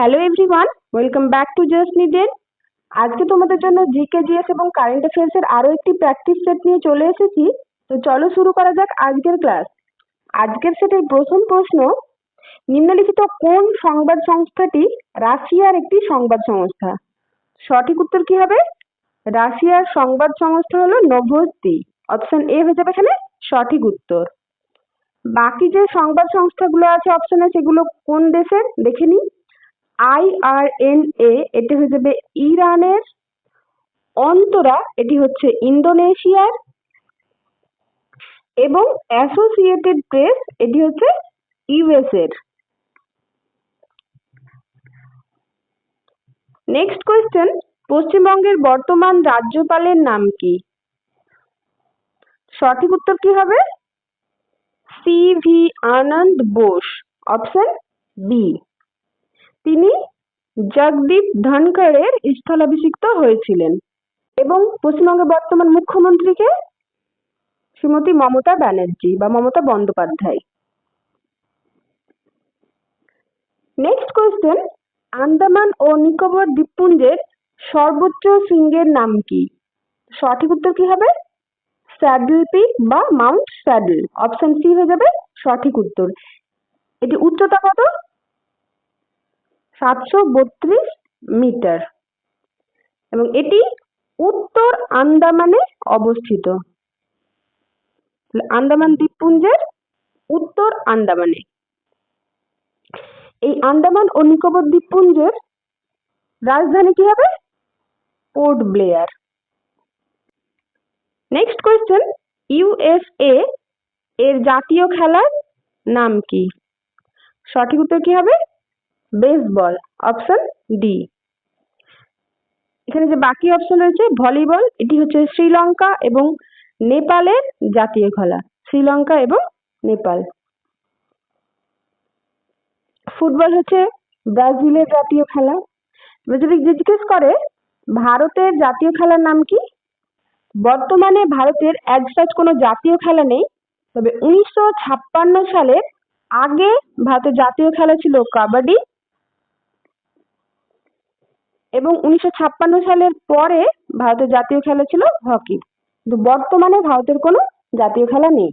Hello everyone welcome back to just needed আজকে তোমাদের জন্য জিকে জিএস এবং কারেন্ট অ্যাফেয়ার্সের আরও একটি প্র্যাকটিস সেট নিয়ে চলে এসেছি। তো চলো শুরু করা যাক আজকের ক্লাস আজকের সেটের প্রথম প্রশ্ন, নিম্নলিখিত কোন সংবাদ সংস্থাটি রাশিয়ার একটি সংবাদ সংস্থা? সঠিক উত্তর কি হবে? রাশিয়ার সংবাদ সংস্থা হলো নভোস্তি অপশন এ হয়ে যাবে এখানে সঠিক উত্তর। বাকি যে সংবাদ সংস্থাগুলো আছে অপশনে সেগুলো কোন দেশের? দেখে নিই। আইআরএনএ এটি হয়ে যাবে ইরানের অন্তরা, এটি হচ্ছে ইন্দোনেশিয়ার এবং অ্যাসোসিয়েটেড প্রেস, এটি হচ্ছে ইউএস এর নেক্সট কোয়েশ্চেন, পশ্চিমবঙ্গের বর্তমান রাজ্যপালের নাম কি? সঠিক উত্তর কি হবে? C V Ananda Bose, option B. তিনি জগদীপ ধনখড়ের স্থলাভিষিক্ত হয়েছিলেন এবং পশ্চিমবঙ্গের বর্তমান মুখ্যমন্ত্রীকে শ্রীমতী মমতা ব্যানার্জি বা মমতা বন্দ্যোপাধ্যায়। নেক্সট কোয়েশ্চেন আন্দামান ও নিকোবর দ্বীপপুঞ্জের সর্বোচ্চ শৃঙ্গের নাম কি? সঠিক উত্তর কি হবে? স্যাডল পিক বা মাউন্ট স্যাডল। অপশন সি হয়ে যাবে সঠিক উত্তর। এটি উচ্চতা কত? সাতশো বত্রিশ মিটার। এবং এটি উত্তর আন্দামানে অবস্থিত। আন্দামান দ্বীপপুঞ্জের উত্তর আন্দামানে। এই আন্দামান ও নিকোবর দ্বীপপুঞ্জের রাজধানী কি হবে? Port Blair. Next question USA এর জাতীয় খেলার নাম কি? সঠিক উত্তর কি হবে? বেসবল অপশন ডি এখানে যে বাকি অপশন রয়েছে ভলিবল এটি হচ্ছে শ্রীলঙ্কা এবং নেপালের জাতীয় খেলা। শ্রীলঙ্কা এবং নেপাল। ফুটবল হচ্ছে ব্রাজিলের জাতীয় খেলা। যদি জিজ্ঞেস করে, ভারতের জাতীয় খেলার নাম কি? বর্তমানে ভারতের একসাথ কোনো জাতীয় খেলা নেই। তবে উনিশশো ছাপ্পান্ন সালের আগে ভারতের জাতীয় খেলা ছিল কাবাডি। এবং উনিশশো ছাপ্পান্ন সালের পরে ভারতের জাতীয় খেলা ছিল হকি। কিন্তু বর্তমানে ভারতের কোনো জাতীয় খেলা নেই।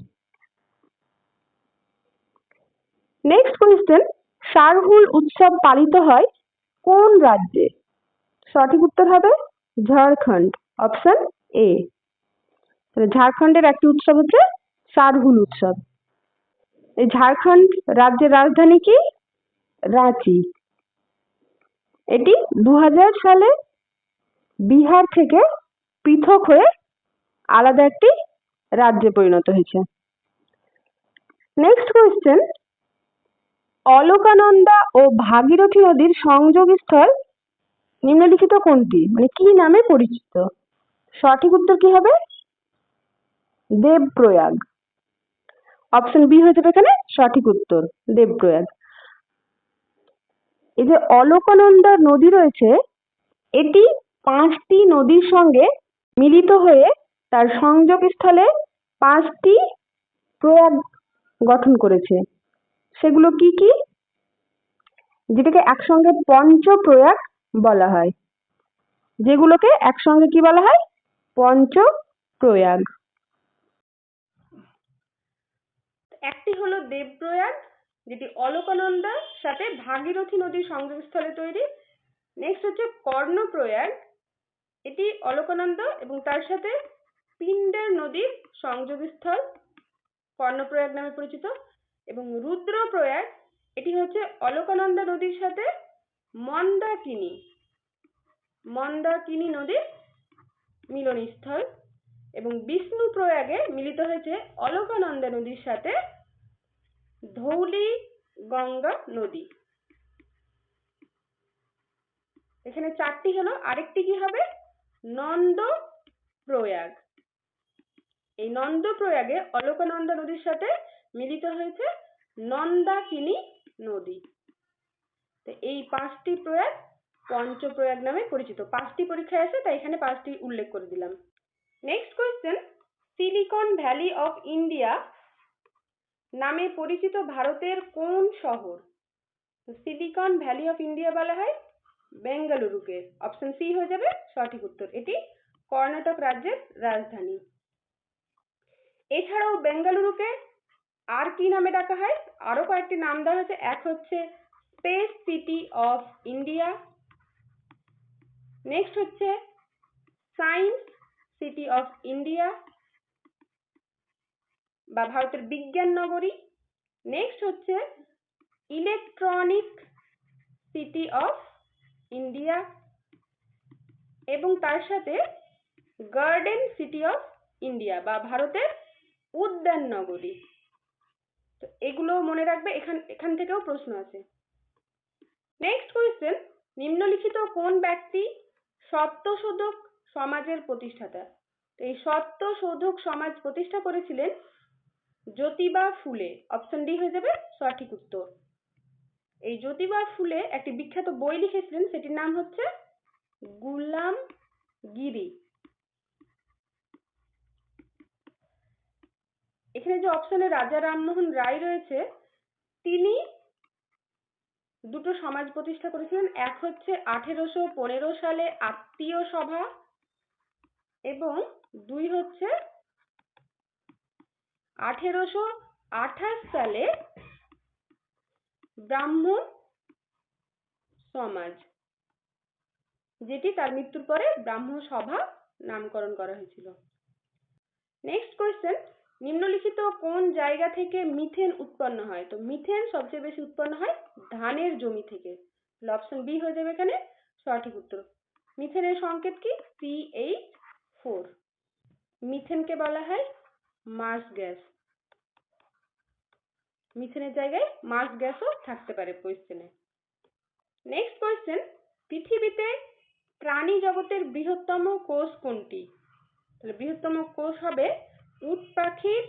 নেক্সট কোয়েশ্চেন শারহুল উৎসব পালিত হয় কোন রাজ্যে? সঠিক উত্তর হবে ঝাড়খণ্ড অপশন এ ঝাড়খণ্ডের একটি উৎসব হচ্ছে শারহুল উৎসব। এই ঝাড়খণ্ড রাজ্যের রাজধানী কি? রাঁচি। এটি দু হাজার সালে বিহার থেকে পৃথক হয়ে আলাদা একটি রাজ্যে পরিণত হয়েছে। নেক্সট কোয়েশ্চেন অলোকানন্দা ও ভাগীরথী নদীর সংযোগস্থল নিম্নলিখিত কোনটি? মানে কি নামে পরিচিত? সঠিক উত্তর কি হবে? দেবপ্রয়াগ। অপশন বি হয়ে যাবে এখানে সঠিক উত্তর, দেবপ্রয়াগ। এই যে অলকানন্দা নদী রয়েছে, এটি পাঁচটি নদীর সঙ্গে মিলিত হয়ে তার সংযোগস্থলে পাঁচটি প্রয়াগ গঠন করেছে। সেগুলো কি কি? যেটাকে একসঙ্গে পঞ্চপ্রয়াগ বলা হয়। যেগুলোকে একসঙ্গে কি বলা হয়? পঞ্চপ্রয়াগ। একটি হলো দেবপ্রয়াগ যেটি অলকানন্দার সাথে ভাগীরথী নদীর সংযোগস্থলে তৈরি। নেক্সট হচ্ছে কর্ণপ্রয়াগ। এটি অলকানন্দা এবং তার সাথে পিণ্ডার নদীর সংযোগস্থল। কর্ণপ্রয়াগ নামে পরিচিত। এবং রুদ্রপ্রয়াগ, এটি হচ্ছে অলকানন্দা নদীর সাথে মন্দাকিনী। মন্দাকিনী নদীর মিলনস্থল। এবং বিষ্ণু প্রয়াগে মিলিত হয়েছে অলকানন্দা নদীর সাথে ধৌলি গঙ্গা নদী। এখানে চারটি হলো, আরেকটি কি হবে? নন্দ প্রয়াগ এই নন্দ প্রয়াগে অলকানন্দা নদীর সাথে মিলিত হয়েছে নন্দাকিনী নদী। তো এই পাঁচটি প্রয়াগ পঞ্চপ্রয়াগ নামে পরিচিত। পাঁচটি পরীক্ষায় আছে, তাই এখানে পাঁচটি উল্লেখ করে দিলাম। Next question silicon valley of India নামে পরিচিত ভারতের কোন শহর? সিলিকন ভ্যালি অফ ইন্ডিয়া বলা হয়, বেঙ্গালুরুকে। অপশন সি হয়ে যাবে সঠিক উত্তর। এটি কর্ণাটক রাজ্যের রাজধানী। এছাড়াও বেঙ্গালুরুকে আর কি নামে ডাকা হয়? আরও কয়েকটি নাম দেওয়া হয়েছে। এক হচ্ছে space city of India next হচ্ছে সায়েন্স সিটি অফ ইন্ডিয়া বা ভারতের বিজ্ঞান নগরী। নেক্সট হচ্ছে ইলেকট্রনিক সিটি অফ ইন্ডিয়া এবং তার সাথে গার্ডেন সিটি অফ ইন্ডিয়া বা ভারতের উদ্যান নগরী। তো এগুলো মনে রাখবে, এখান এখান থেকেও প্রশ্ন আছে নেক্সট কোয়েশ্চেন নিম্নলিখিত কোন ব্যক্তি সত্যশোধক সমাজের প্রতিষ্ঠাতা? এই সত্যশোধক সমাজ প্রতিষ্ঠা করেছিলেন জ্যোতিবা ফুলে অপশন ডি হয়ে যাবে সঠিক উত্তর। এই জ্যোতিবা ফুলে একটি বিখ্যাত বই লিখেছিলেন, সেটির নাম হচ্ছে গুলাম গিরি। এখানে যে অপশনে রাজা রামমোহন রায় রয়েছে, তিনি দুটো সমাজ প্রতিষ্ঠা করেছিলেন। এক হচ্ছে আঠেরোশো পনেরো সালে আত্মীয় সভা এবং দুই হচ্ছে আঠেরোশো আঠাশ সালে ব্রাহ্মণ সমাজ, যেটি তার মৃত্যুর পরে ব্রাহ্ম সভা নামকরণ করা হয়েছিল। নেক্সট কোয়েশ্চেন নিম্নলিখিত কোন জায়গা থেকে মিথেন উৎপন্ন হয়? তো মিথেন সবচেয়ে বেশি উৎপন্ন হয় ধানের জমি থেকে। অপশন বি হয়ে যাবে এখানে, সঠিক উত্তর। মিথেনের সংকেত কি? সি এইচ ফোর মিথেনকে বলা হয় মার্স গ্যাস। মিথেনের জায়গায় মার্স গ্যাসও থাকতে পারে কোয়েশ্চেনে নেক্সট কোয়েশ্চেন পৃথিবীতে প্রাণী জগতের বৃহত্তম কোষ কোনটি? তাহলে বৃহত্তম কোষ হবে উট, পাখির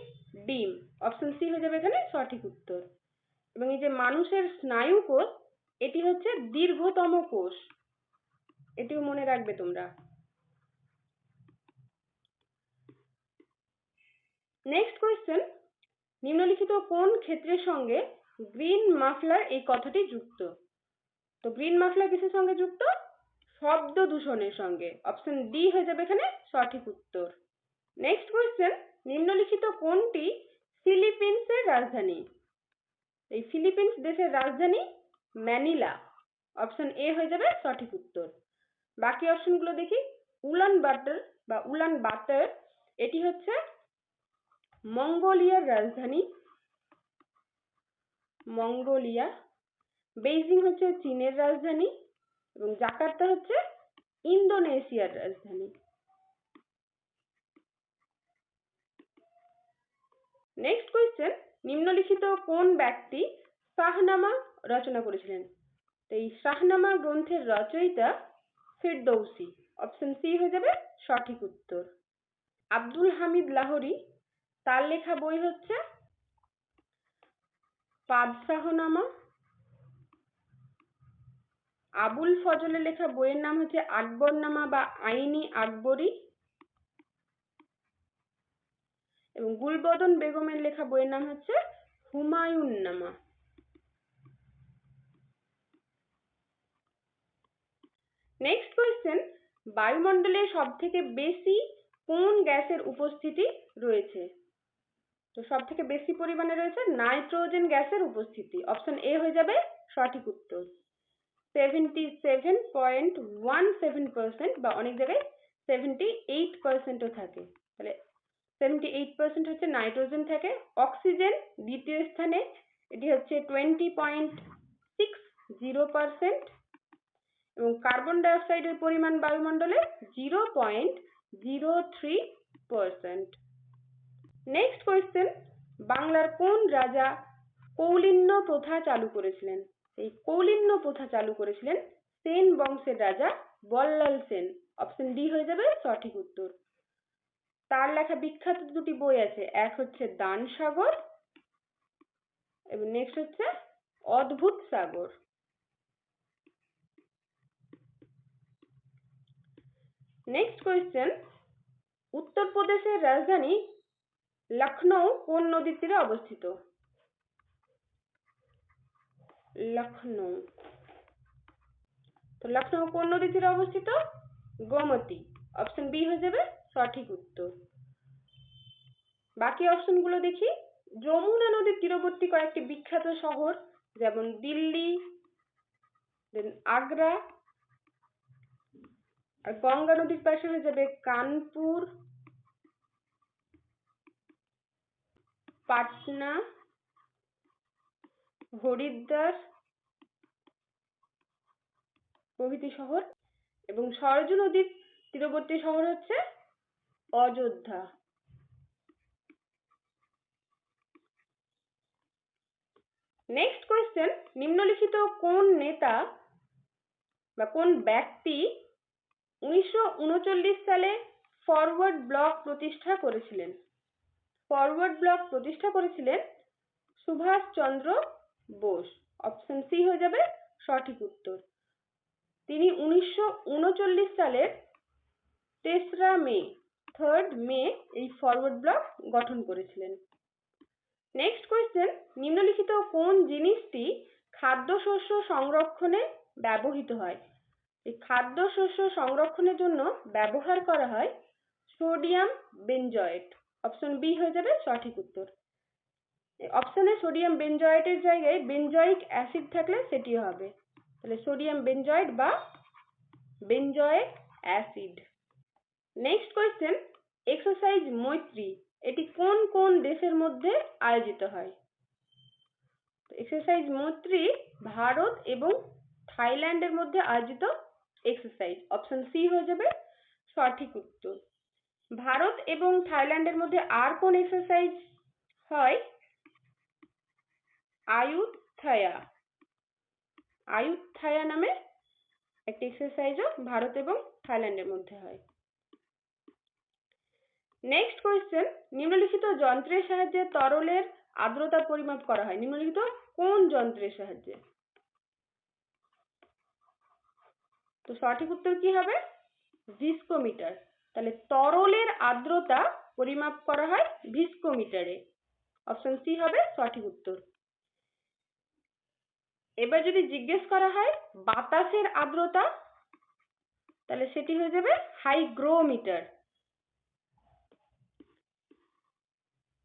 ডিম। অপশন সি হয়ে যাবে এখানে সঠিক উত্তর। এবং এই যে মানুষের স্নায়ু কোষ, এটি হচ্ছে দীর্ঘতম কোষ। এটিও মনে রাখবে তোমরা। নেক্সট কোয়েশ্চেন নিম্নলিখিত কোন ক্ষেত্রের সঙ্গে গ্রিন মাফলার এই কথাটি যুক্ত? তো গ্রিন মাফলার কিসের সঙ্গে যুক্ত? শব্দ দূষণের সঙ্গে। অপশন ডি হয়ে যাবে এখানে সঠিক উত্তর। নেক্সট কোয়েশ্চেন নিম্নলিখিত কোনটি ফিলিপিন্সের রাজধানী? এই ফিলিপিন্স দেশের রাজধানী ম্যানিলা। অপশন এ হয়ে যাবে সঠিক উত্তর। বাকি অপশনগুলো দেখি। উলান বাটার বা উলান বাটার, এটি হচ্ছে মঙ্গোলিয়ার রাজধানী। মঙ্গোলিয়া। বেইজিং হচ্ছে চীনের রাজধানী এবং জাকার্তা হচ্ছে ইন্দোনেশিয়ার রাজধানী। নেক্সট কোয়েশ্চেন নিম্নলিখিত কোন ব্যক্তি শাহনামা রচনা করেছিলেন? তো এই শাহনামা গ্রন্থের রচয়িতা ফিরদৌসি। অপশন সি হয়ে যাবে সঠিক উত্তর। আব্দুল হামিদ লাহোরি তার লেখা বই হচ্ছে পাদশাহনামা আবুল ফজলের লেখা বইয়ের নাম হচ্ছে আকবরনামা বা আইনি আকবরী। এবং গুলবদন বেগমের লেখা বইয়ের নাম হচ্ছে হুমায়ুন নামা। নেক্সট কোয়েশ্চেন বায়ুমণ্ডলে সব থেকে বেশি কোন গ্যাসের উপস্থিতি রয়েছে? তো সব থেকে বেশি পরিমাণে রয়েছে নাইট্রোজেন গ্যাসের উপস্থিতি। অপশন এ হয়ে যাবে সঠিক উত্তর। Seventy seven point one seven percent বা অনেক জায়গায় সেভেন্টি এইট পার্সেন্টও থাকে। তাহলে সেভেন্টি এইট পার্সেন্ট হচ্ছে নাইট্রোজেন থাকে। অক্সিজেন দ্বিতীয় স্থানে, এটি হচ্ছে twenty point six zero percent এবং কার্বন ডাইঅক্সাইডের পরিমাণ বায়ুমণ্ডলে zero point zero three percent next question বাংলার কোন রাজা কৌলিন্য প্রথা চালু করেছিলেন? এই কৌলিন্য প্রথা চালু করেছিলেন সেন বংশের রাজা বল্লাল সেন। অপশন ডি হয়ে যাবে সঠিক উত্তর। তার লেখা বিখ্যাত দুটি বই আছে। এক হচ্ছে দান সাগর, এবং নেক্সট হচ্ছে অদ্ভুত সাগর। নেক্সট কোয়েশ্চেন উত্তরপ্রদেশের রাজধানী লখনৌ কোন নদীর তীরে অবস্থিত? লখনৌ তো লখনৌ কোন নদী তীরে অবস্থিত? গোমতী। অপশন বি হয়ে যাবে সঠিক উত্তর। বাকি অপশনগুলো দেখি। যমুনা নদীর তীরবর্তী কয়েকটি বিখ্যাত শহর যেমন দিল্লি দেন আগ্রা, আর গঙ্গা নদীর পাশে হয়ে যাবে কানপুর। পাটনা, হরিদ্বার, প্রভৃতি শহর এবং সরজু নদীর তীরবর্তী শহর হচ্ছে অযোধ্যা। নেক্সট কোয়েশ্চেন নিম্নলিখিত কোন নেতা বা কোন ব্যক্তি উনিশশো উনচল্লিশ সালে ফরওয়ার্ড ব্লক প্রতিষ্ঠা করেছিলেন? ফরওয়ার্ড ব্লক প্রতিষ্ঠা করেছিলেন সুভাষ চন্দ্র বোস। অপশন সি হয়ে যাবে সঠিক উত্তর। তিনি উনিশশো উনচল্লিশ সালের তেসরা মে থার্ড মে এই ফরওয়ার্ড ব্লক গঠন করেছিলেন। নেক্সট কোয়েশ্চেন নিম্নলিখিত কোন জিনিসটি খাদ্যশস্য সংরক্ষণে ব্যবহৃত হয়? এই খাদ্যশস্য সংরক্ষণের জন্য ব্যবহার করা হয় সোডিয়াম বেনজয়েট অপশন বি হয়ে যাবে সঠিক উত্তর। অপশনে সোডিয়াম বেনজয়েটের জায়গায় বেনজয়িক অ্যাসিড থাকলে সেটি হবে। তাহলে সোডিয়াম বেনজয়েট বা benzoic acid next question exercise Maitree, এটি কোন কোন দেশের মধ্যে আয়োজিত হয়? এক্সারসাইজ মৈত্রী ভারত এবং থাইল্যান্ডের মধ্যে আয়োজিত এক্সারসাইজ অপশন সি হয়ে যাবে সঠিক উত্তর। ভারত এবং থাইল্যান্ডের মধ্যে আর কোন এক্সারসাইজ হয়? আয়ুথায়া আয়ুথায়া নামে একটি এক্সারসাইজও ভারত এবং থাইল্যান্ডের মধ্যে হয়। নেক্সট কোয়েশ্চেন নিম্নলিখিত যন্ত্রের সাহায্যে তরলের আর্দ্রতা পরিমাপ করা হয়। নিম্নলিখিত কোন যন্ত্রের সাহায্যে? তো সঠিক উত্তর কি হবে? ভিস্কোমিটার। তাহলে তরলের আর্দ্রতা পরিমাপ করা হয় ভিস্কোমিটারে। অপশন সি হবে সঠিক উত্তর। এবার যদি জিজ্ঞেস করা হয় বাতাসের আর্দ্রতা, তাহলে সেটি হয়ে যাবে হাইগ্রোমিটার।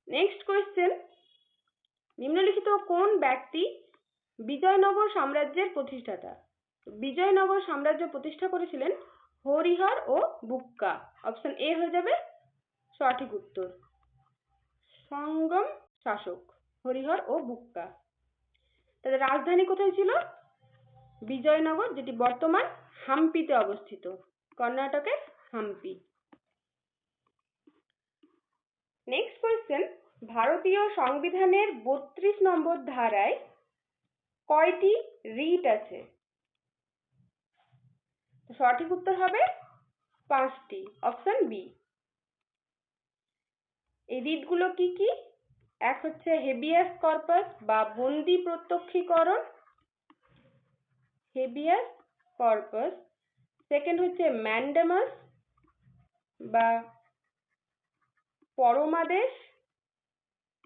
Next question. নিম্নলিখিত কোন ব্যক্তি বিজয়নগর সাম্রাজ্যের প্রতিষ্ঠাতা? বিজয়নগর সাম্রাজ্য প্রতিষ্ঠা করেছিলেন হরিহর ও বুক্কা। অপশন এ হয়ে যাবে সঠিক উত্তর। সঙ্গম শাসক, হরিহর ও বুক্কা। তাদের রাজধানী কোথায় ছিল? বিজয়নগর, যেটি বর্তমান হাম্পিতে অবস্থিত, কর্ণাটকের হাম্পি। নেক্সট কোয়েশ্চেন ভারতীয় সংবিধানের বত্রিশ নম্বর ধারায় কয়টি রিট আছে? সঠিক উত্তর হবে পাঁচটি অপশন বি এই রিটগুলো কি কি? এক হচ্ছে হেবিয়াস কর্পাস বা বন্দি প্রত্যক্ষীকরণ। হেবিয়াস কর্পাস সেকেন্ড হচ্ছে ম্যান্ডামাস বা পরমাদেশ।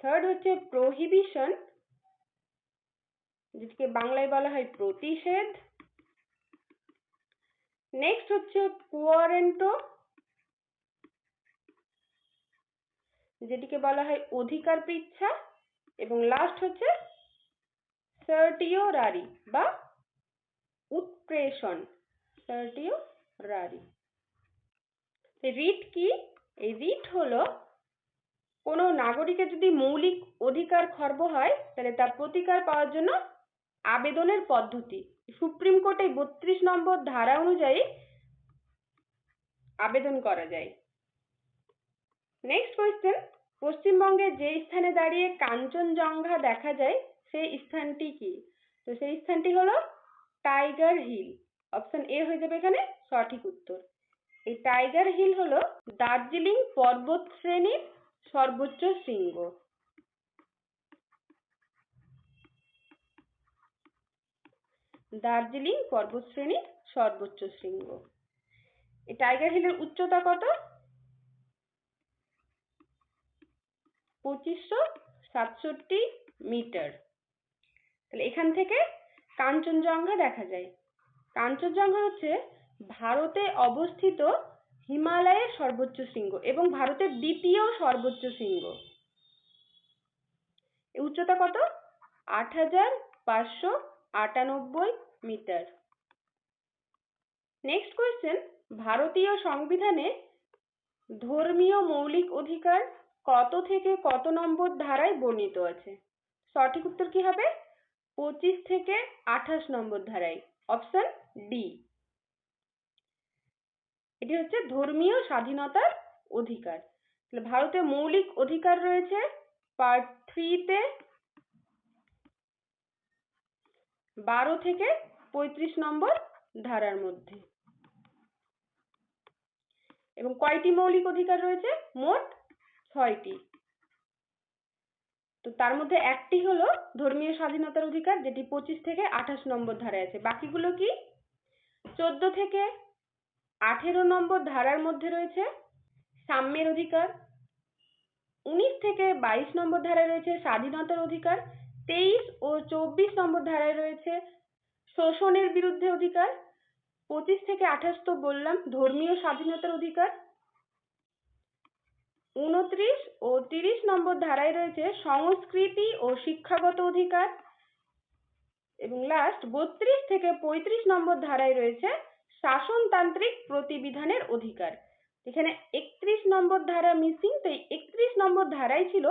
থার্ড হচ্ছে প্রহিবিশন যেটিকে বাংলায় বলা হয় প্রতিষেধ। নেক্সট হচ্ছে কোয়ারেন্টো। যেটিকে বলা হয় অধিকার পৃচ্ছা। এবং লাস্ট হচ্ছে সার্টিওরারি বা উৎপ্রেষণ সার্টিওরারি রিট কি? এই রিট হলো কোনো নাগরিকের যদি মৌলিক অধিকার খর্ব হয়, তাহলে তার প্রতিকার পাওয়ার জন্য আবেদনের পদ্ধতি। সুপ্রিম কোর্টে বত্রিশ নম্বর ধারা অনুযায়ী আবেদন করা যায়। নেক্সট কোয়েশ্চেন পশ্চিমবঙ্গে যে স্থানে দাঁড়িয়ে কাঞ্চনজঙ্ঘা দেখা যায়, সেই স্থানটি কি? তো সেই স্থানটি হলো টাইগার হিল। অপশন এ হয়ে যাবে এখানে সঠিক উত্তর। এই টাইগার হিল হলো দার্জিলিং পর্বত শ্রেণির সর্বোচ্চ শৃঙ্গ। দার্জিলিং পর্বতশ্রেণীর সর্বোচ্চ শৃঙ্গ। এই টাইগার হিলের উচ্চতা কত? পঁচিশশো সাতষট্টি মিটার। তাহলে এখান থেকে কাঞ্চনজঙ্ঘা দেখা যায়। কাঞ্চনজঙ্ঘা হচ্ছে ভারতে অবস্থিত হিমালয়ের সর্বোচ্চ শৃঙ্গ এবং ভারতের দ্বিতীয় সর্বোচ্চ শৃঙ্গ। উচ্চতা কত? আট হাজার পাঁচশো আটানব্বই মিটার। নেক্সট কোয়েশ্চেন ভারতীয় সংবিধানে ধর্মীয় মৌলিক অধিকার কত থেকে কত নম্বর ধারায় বর্ণিত আছে? সঠিক উত্তর কি হবে? পঁচিশ থেকে আঠাশ নম্বর ধারায়। অপশন ডি এটি হচ্ছে ধর্মীয় স্বাধীনতার অধিকার। তাহলে ভারতে মৌলিক অধিকার রয়েছে। পার্ট থ্রিতে বারো থেকে পঁয়ত্রিশ নম্বর ধারার মধ্যে। এবং কয়টি মৌলিক অধিকার রয়েছে? মোট ছয়টি। তো তার মধ্যে একটি হলো ধর্মীয় স্বাধীনতার অধিকার, যেটি পঁচিশ থেকে আঠাশ নম্বর ধারায় আছে। বাকিগুলো কি? চোদ্দ থেকে আঠেরো নম্বর ধারার মধ্যে রয়েছে সাম্যের অধিকার, উনিশ থেকে বাইশ নম্বর ধারায় রয়েছে স্বাধীনতার অধিকার তেইশ ও চব্বিশ নম্বর ধারায় রয়েছে। শোষণের বিরুদ্ধে অধিকার। পঁচিশ থেকে আঠাশ তো বললাম, ধর্মীয় স্বাধীনতার অধিকার। উনত্রিশ ও তিরিশ নম্বর ধারায় রয়েছে সংস্কৃতি ও শিক্ষাগত অধিকার। এবং লাস্ট বত্রিশ থেকে পঁয়ত্রিশ নম্বর ধারায় রয়েছে শাসনতান্ত্রিক প্রতিবিধানের অধিকার। এখানে একত্রিশ নম্বর ধারা মিসিং তো একত্রিশ নম্বর ধারাই ছিল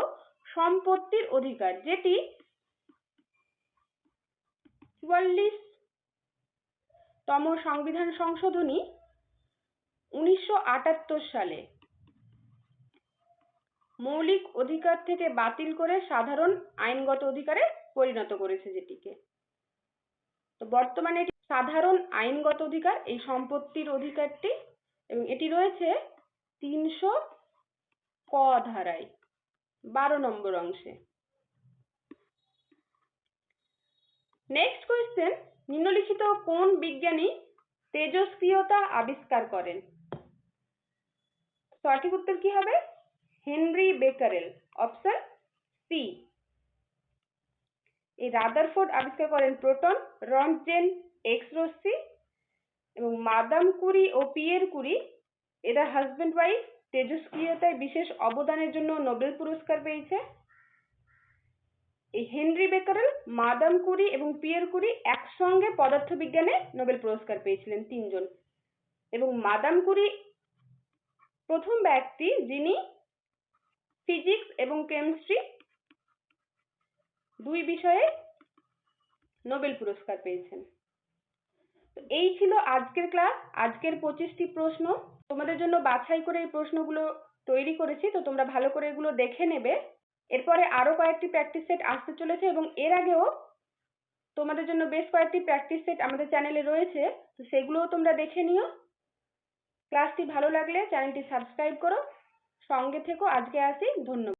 সম্পত্তির অধিকার, যেটি চুয়াল্লিশ তম সংবিধান সংশোধনী উনিশশো আটাত্তর সালে। মৌলিক অধিকার থেকে বাতিল করে সাধারণ আইনগত অধিকারে পরিণত করেছে যেটিকে। তো বর্তমানে এটি সাধারণ আইনগত অধিকার, এই সম্পত্তির অধিকারটি এবং এটি রয়েছে তিনশো ক ধারায়, বারো নম্বর অংশে। নেক্সট কোয়েশ্চেন নিম্নলিখিত কোন বিজ্ঞানী তেজস্ক্রিয়তা আবিষ্কার করেন? সঠিক উত্তর কি হবে? Henry Becquerel. অপশন সি এই রাদারফোর্ড আবিষ্কার করেন প্রোটন, রন্টজেন, এক্স রশ্মি এবং মাদাম কুরি ও পিয়ের কুরি। এরা হাজব্যান্ড ওয়াইফ তেজস্ক্রিয়তায় বিশেষ অবদানের জন্য নোবেল পুরস্কার পেয়েছে। এই হেনরি বেকারেল, মাদাম কুরি এবং পিয়ের কুরি একসঙ্গে পদার্থবিজ্ঞানে নোবেল পুরস্কার পেয়েছিলেন তিনজন। এবং মাদাম কুরি প্রথম ব্যক্তি যিনি ফিজিক্স এবং কেমিস্ট্রি দুই বিষয়ে নোবেল পুরস্কার পেয়েছেন। এই ছিল আজকের ক্লাস। আজকের পঁচিশটি প্রশ্ন। তোমাদের জন্য বাছাই করে এই প্রশ্নগুলো তৈরি করেছি। তো তোমরা ভালো করে এগুলো দেখে নেবে। এরপরে আরও কয়েকটি প্র্যাকটিস সেট আসতে চলেছে এবং এর আগেও তোমাদের জন্য বেশ কয়েকটি প্র্যাকটিস সেট আমাদের চ্যানেলে রয়েছে। তো সেগুলোও তোমরা দেখে নিও। ক্লাসটি ভালো লাগলে চ্যানেলটি সাবস্ক্রাইব করো। সঙ্গে থেকো। আজকে আসি। ধন্যবাদ।